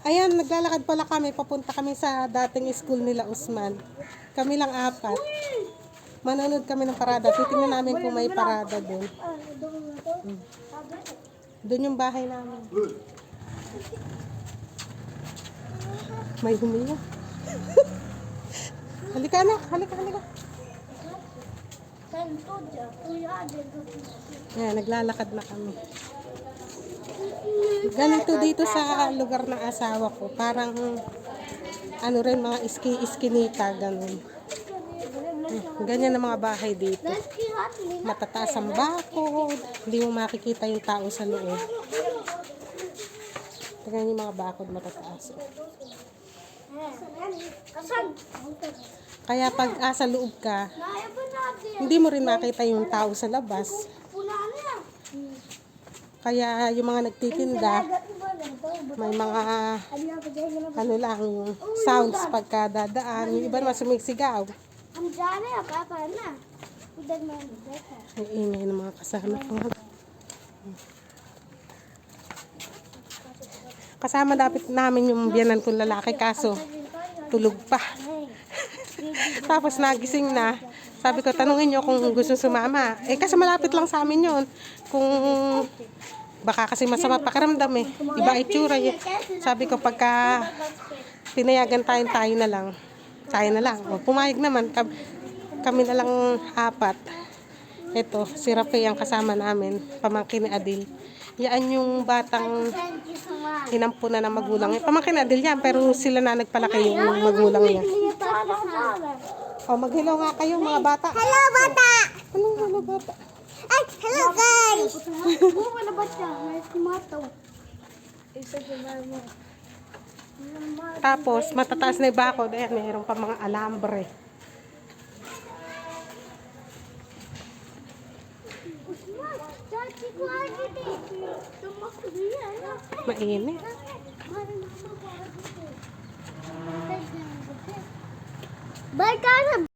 Ayan, naglalakad pala kami. Papunta kami sa dating school nila, Usman. Kami lang apat. Manonood kami ng parada. Titingnan namin kung may parada doon. Doon yung bahay namin. May humiya. halika na, halika, halika. Ayan, naglalakad na kami. Ganito dito sa lugar ng asawa ko. Parang, ano rin, mga iski-iskinita, ganun. Hmm, Ganyan ang mga bahay dito. Matataas ang bakod. Hindi mo makikita yung tao sa loob. Tingnan yung mga bakod matataas. Kaya pag asa loob ka, hindi mo rin makita yung tao sa labas. Kaya yung mga nagtitinda, may mga ano lang sounds pagka dadaan. Yung iba naman sumisigaw. Ang dyan ay papa na. Ang ingay ng mga kasama ko. Kasama dapat namin yung biyanan kong lalaki kaso tulog pa. Tapos nagising na. Sabi ko, tanungin nyo kung gusto sumama. Eh kasi malapit lang sa amin yun. Kung baka kasi masama pakiramdam eh. Iba itsura eh. Sabi ko, pagka pinayagan tayo, tayo na lang. Tayo na lang. O, pumayag naman. Kam- Kami na lang apat. Ito, si Rafe ang kasama namin, pamangkin ni Adil. Yaan yung batang hinampunan ng magulang. Eh, pamangkin ni Adil yan, pero sila na nagpalaki yung magulang niya. O, oh, maghilo nga kayo mga bata. Hello, bata! Ano, hello, bata? Ay, hello, guys! Oh, wala bata. May kumato. Isa. Tapos, matataas na yung bakod. Ayan, mayroon pa mga alambre. Mainit. Bye, Karen.